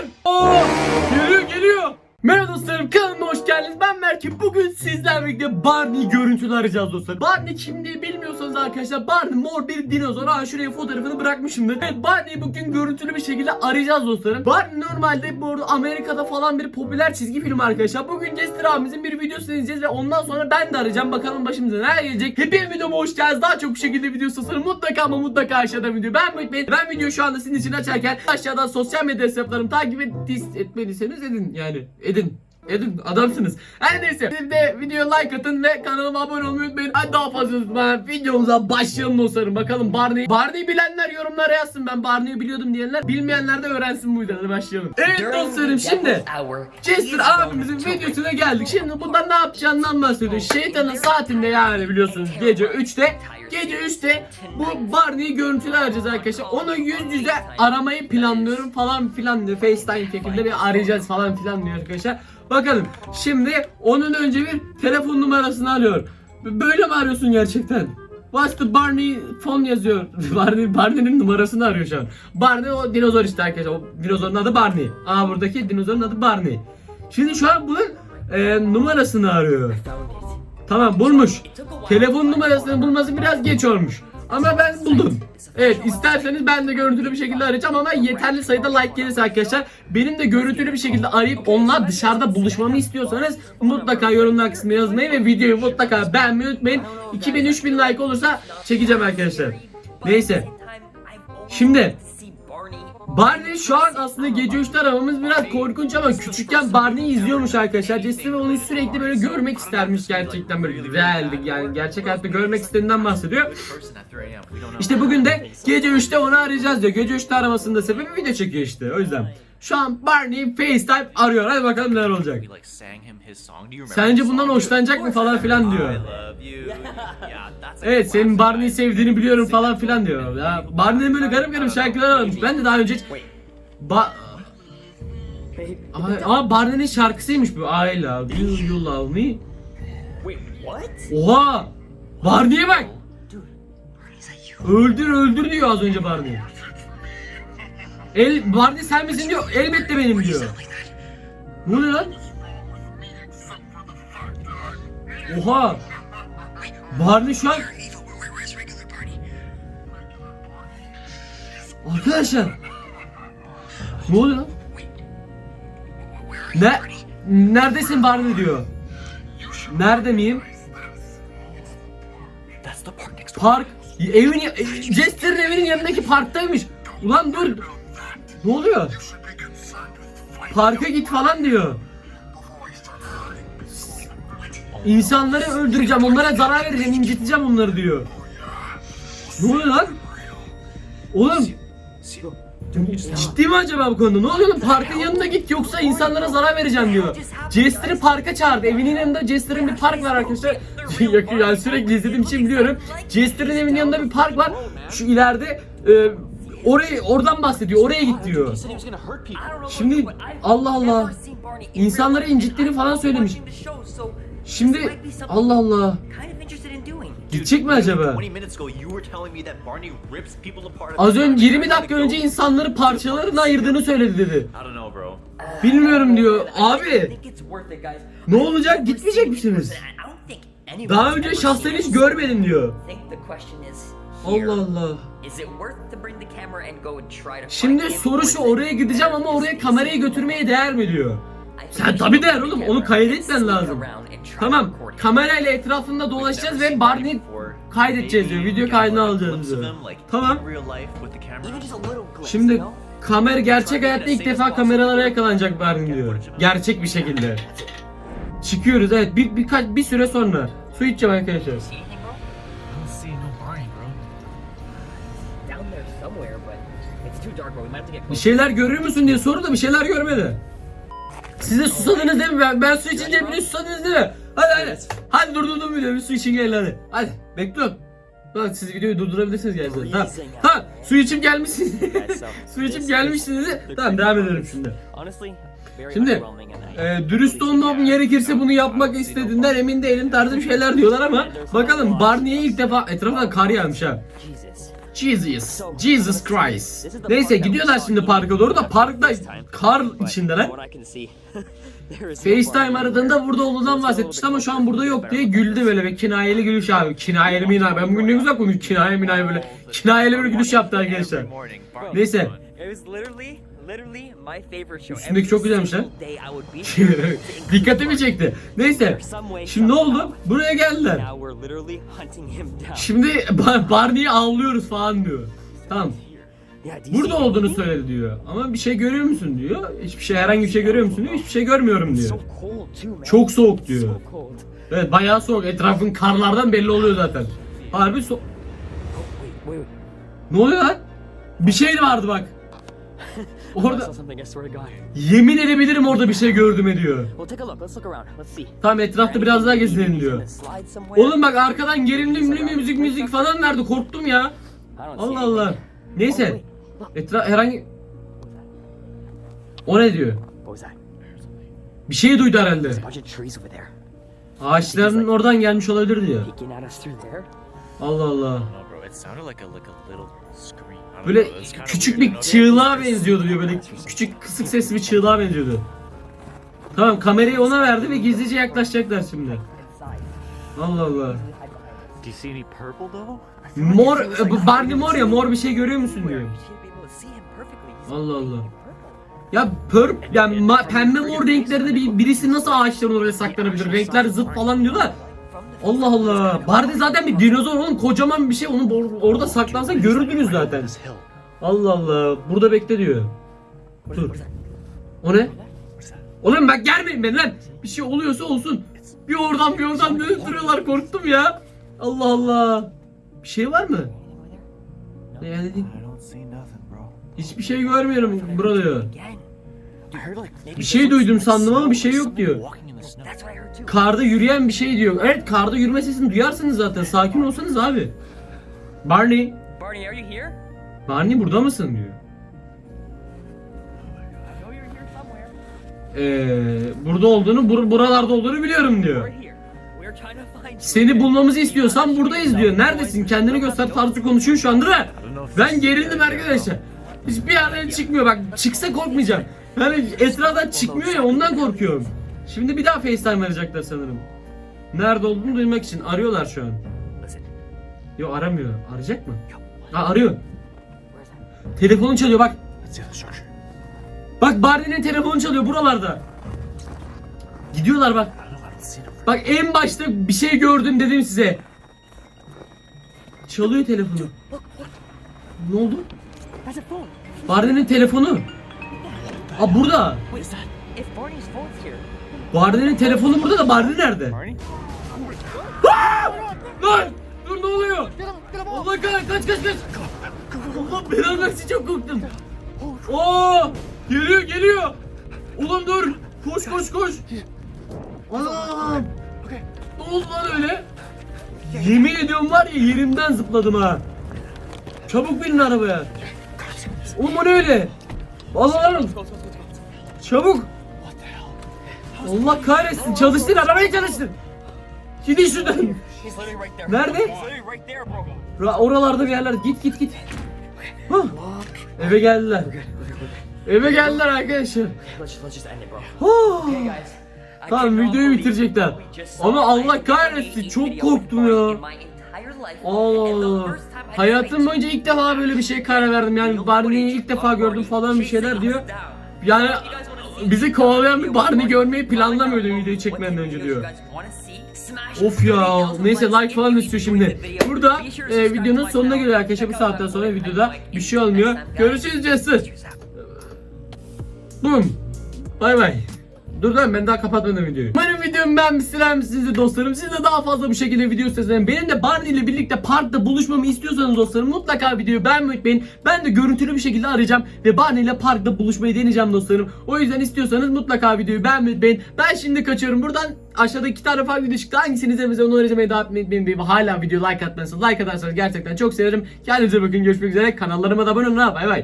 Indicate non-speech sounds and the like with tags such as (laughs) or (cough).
lan. Aa, geliyor geliyor. Merhaba dostlarım kanalıma hoş geldiniz. Ben Merke. Bugün sizlerle birlikte Barney görüntülü arayacağız dostlar. Barney kim diye bilmiyorsanız arkadaşlar Barney mor bir dinozor. Ha şuraya fotoğrafını bırakmışımdır. Evet Barney'i bugün görüntülü bir şekilde arayacağız dostlarım. Barney normalde bu arada Amerika'da falan bir popüler çizgi film arkadaşlar. Bugün Jester abimizin bir videosunu izleyeceğiz ve ondan sonra ben de arayacağım. Bakalım başımıza ne gelecek. Hepiniz videoma hoş geldiniz. Daha çok bir şekilde video istiyorsanız mutlaka ama mutlaka aşağıdan video ben unutmayın. Ben videoyu şu anda sizin için açarken aşağıdan sosyal medya hesaplarımı takip et, etmediyseniz edin yani edin. Edin adamsınız. Her neyse. Siz de videoya like atın ve kanalıma abone olmayı unutmayın. Hadi daha fazla unutmayın. Videomuza başlayalım dostlarım. Bakalım Barney. Barney bilenler yorumlara yazsın. Ben Barney'i biliyordum diyenler. Bilmeyenler de öğrensin bu yüzden. Hadi başlayalım. Evet dostlarım şimdi. Jester abimizin videosuna geldik. Şimdi burada ne yapacağından bahsediyor. Şeytanın saatinde yani biliyorsunuz gece 3'te. Gece 3'te bu Barney'i görüntülü arayacağız arkadaşlar. Onu yüz yüze aramayı planlıyorum falan filan diyor. FaceTime şeklinde bir arayacağız falan filan diyor arkadaşlar. Bakalım şimdi onun önce bir telefon numarasını arıyor. Böyle mi arıyorsun gerçekten? What's the Barney phone yazıyor. (laughs) Barney, Barney'nin numarasını arıyor şu an. Barney o dinozor işte arkadaşlar. O dinozorun adı Barney. Aa buradaki dinozorun adı Barney. Şimdi şu an bunun e, numarasını arıyor. Tamam bulmuş. Telefon numarasını bulması biraz geç olmuş. Ama ben buldum. Evet isterseniz ben de görüntülü bir şekilde arayacağım ama yeterli sayıda like gelirse arkadaşlar benim de görüntülü bir şekilde arayıp onunla dışarıda buluşmamı istiyorsanız mutlaka yorumlar kısmına yazmayı ve videoyu mutlaka beğenmeyi unutmayın. 2000-3000 like olursa çekeceğim arkadaşlar. Neyse. Şimdi Barney şu an aslında gece 3'te aramamız biraz korkunç ama küçükken Barney'i izliyormuş arkadaşlar. Jesse ve onu sürekli böyle görmek istermiş gerçekten böyle realdi yani gerçek hayatta görmek istediğinden bahsediyor. İşte bugün de gece 3'te onu arayacağız diyor. Gece 3'te aramasının da sebebi video çekiyor işte o yüzden. Şu an Barney FaceTime arıyor. Hadi bakalım neler olacak. Sence bundan hoşlanacak mı falan filan diyor. Evet senin Barney'i sevdiğini biliyorum falan filan diyor. Ya Barney'nin böyle garip garip şarkılar varmış. Ben de daha önce hiç... Ba... Ama Barney'nin şarkısıymış bu. I love you, you love me. Oha! Barney'e bak! Öldür öldür diyor az önce Barney. El, Barney sen misin diyor. Elbette benim diyor. Ne oluyor lan? Oha! Barney şu an Arkadaşlar Ne oluyor lan? Ne? Neredesin Barney diyor. Nerede miyim? Park. Evin Jester'ın evinin yanındaki parktaymış. Ulan dur. Ne oluyor? Parka git falan diyor. İnsanları öldüreceğim, onlara zarar vereceğim, inciteceğim onları diyor. Ne oluyor lan? Oğlum ciddi mi acaba bu konuda? Ne oluyor lan? Parkın yanına git yoksa insanlara zarar vereceğim diyor. Jester'ı parka çağırdı. Evinin yanında Jester'ın bir park var arkadaşlar. (laughs) Yani sürekli izlediğim için biliyorum. Jester'ın evinin yanında bir park var. Şu ileride e, orayı oradan bahsediyor. Oraya git diyor. Şimdi Allah Allah. İnsanları incittiğini falan söylemiş. Şimdi Allah Allah. Gidecek mi acaba? Az önce 20 dakika önce insanları parçalarına ayırdığını söyledi dedi. Bilmiyorum diyor. Abi ne olacak? Gitmeyecek misiniz? Daha önce şahsen hiç görmedim diyor. Allah Allah. Şimdi soru şu oraya gideceğim ama oraya kamerayı götürmeye değer mi diyor. Sen tabi değer oğlum onu kaydetmen lazım. Tamam kamerayla etrafında dolaşacağız ve Barney kaydedeceğiz diyor. Video kaydını alacağız diyor. Tamam. Şimdi kamera gerçek hayatta ilk defa kameralara yakalanacak Barney diyor. Gerçek bir şekilde. Çıkıyoruz evet bir birkaç bir süre sonra. Su içeceğim arkadaşlar. Bir şeyler görüyor musun diye soru da bir şeyler görmedi. Size susadınız değil mi? Ben, ben su içince bile susadınız değil mi? Hadi hadi. Hadi durdurdum videoyu bir su için gelin hadi. Hadi bekliyorum. Bak siz videoyu durdurabilirsiniz gerçekten. Ha, ha su içim gelmişsiniz. (laughs) (laughs) su içim gelmişsiniz. Tamam devam edelim şimdi. Şimdi e, dürüst olmam gerekirse bunu yapmak istediğinden emin değilim tarzı bir şeyler diyorlar ama (laughs) bakalım Barney'e ilk defa etrafına kar yağmış ha. Jesus. Jesus Christ. Neyse gidiyorlar şimdi parka doğru da parkta kar içindeler. FaceTime aradığında burada olduğundan bahsetmişti ama şu an burada yok diye güldü böyle ve kinayeli gülüş abi. Kinayeli minaye. Ben bugün ne güzel konuşuyorum. Kinaye minaye böyle. Kinayeli bir gülüş yaptı arkadaşlar. Neyse. Üstündeki çok güzelmiş lan. (laughs) Dikkatimi çekti. Neyse. Şimdi ne oldu? Buraya geldiler. Şimdi Ba- Barney'i avlıyoruz falan diyor. Tamam. Burada olduğunu söyledi diyor. Ama bir şey görüyor musun diyor. Hiçbir şey herhangi bir şey görüyor musun diyor. Hiçbir şey görmüyorum diyor. Çok soğuk diyor. Evet bayağı soğuk. Etrafın karlardan belli oluyor zaten. Harbi so... Ne oluyor lan? Bir şey vardı bak. Orada yemin edebilirim orada bir şey gördüm diyor. Tamam etrafta biraz daha gezinelim diyor. Oğlum bak arkadan gerilimli müzik müzik müzik falan verdi korktum ya. Allah Allah. Neyse. Etraf herhangi... O ne diyor? Bir şey duydu herhalde. Ağaçların oradan gelmiş olabilir diyor. Allah Allah. Böyle küçük bir çığlığa benziyordu diyor böyle küçük kısık sesli bir çığlığa benziyordu. Tamam kamerayı ona verdi ve gizlice yaklaşacaklar şimdi. Allah Allah. Mor, e, bu Barney mor ya mor bir şey görüyor musun diyor. Allah Allah. Ya pör, yani ma- pembe mor renklerinde bir, birisi nasıl ağaçların oraya saklanabilir? Renkler zıt falan diyor da. Allah Allah. Barney zaten bir dinozor oğlum kocaman bir şey. Onu or- orada saklansa görürdünüz zaten. Allah Allah. Burada bekle diyor. Dur. O ne? Oğlum bak gelmeyin beni lan. Bir şey oluyorsa olsun. Bir oradan bir oradan dönüp duruyorlar korktum ya. Allah Allah. Bir şey var mı? Ne yani? Hiçbir şey görmüyorum burada diyor. Bir şey duydum sandım ama bir şey yok diyor. Karda yürüyen bir şey diyor. Evet karda yürüme sesini duyarsınız zaten. Sakin olsanız abi. Barney. Barney, are you here? Barney burada mısın diyor. Ee, burada olduğunu, bur- buralarda olduğunu biliyorum diyor. Seni bulmamızı istiyorsan buradayız diyor. Neredesin? Kendini göster tarzı konuşuyor şu anda da. Ben gerildim arkadaşlar. Hiçbir yerden çıkmıyor bak. Çıksa korkmayacağım. Yani etraftan çıkmıyor ya ondan korkuyorum. Şimdi bir daha FaceTime arayacaklar sanırım. Nerede olduğunu duymak için arıyorlar şu an. Yo aramıyor. Arayacak mı? Ha arıyor. Where's that? Telefonu çalıyor bak. Bak Barney'nin telefonu çalıyor buralarda. Gidiyorlar bak. Bak en başta bir şey gördüm dedim size. Çalıyor telefonu. Ne oldu? Barney'nin telefonu. Aa burada. Barney'nin telefonu burada da Barney nerede? Lan! Dur ne oluyor? Allah kahretsin kaç kaç kaç. Allah belanı versin çok korktum. Oo! Geliyor geliyor. Oğlum dur. Koş koş koş. Anam. Ne oldu lan öyle? Yemin ediyorum var ya yerimden zıpladım ha. Çabuk binin arabaya. Oğlum o ne öyle? Allah'ım. Çabuk. Allah kahretsin. Çalıştır arabayı çalıştır. Gidin şuradan. Nerede? Ra- oralarda bir yerler. Git git git. Hah. Eve geldiler. Eve geldiler arkadaşlar. I Tamam videoyu bitirecekler. Ama Allah kahretsin çok korktum ya. Allah Allah. Hayatım boyunca ilk defa böyle bir şeye karar verdim. Yani Barney'i ilk defa gördüm falan bir şeyler diyor. Yani bizi kovalayan bir Barney görmeyi planlamıyordu videoyu çekmeden önce diyor. Of ya neyse like falan istiyor şimdi. Burada e, videonun sonuna geliyor arkadaşlar bu saatten sonra videoda bir şey olmuyor. Görüşürüz Jesse. Boom. Bay bay. Dur lan ben daha kapatmadım videoyu. Umarım videomu beğenmişsinizdir misiniz dostlarım. Siz de daha fazla bu şekilde video isterseniz benim de Barney ile birlikte parkta buluşmamı istiyorsanız dostlarım mutlaka videoyu beğenmeyi unutmayın. Ben de görüntülü bir şekilde arayacağım ve Barney ile parkta buluşmayı deneyeceğim dostlarım. O yüzden istiyorsanız mutlaka videoyu beğenmeyi unutmayın. Ben şimdi kaçıyorum buradan. Aşağıda iki tane farklı video çıktı. Hangisini izlemenizi onu devam etmeyi unutmayın. Hala video like atmanızı like atarsanız gerçekten çok sevinirim. Kendinize bakın görüşmek üzere. Kanallarıma da abone olun. Bay bay.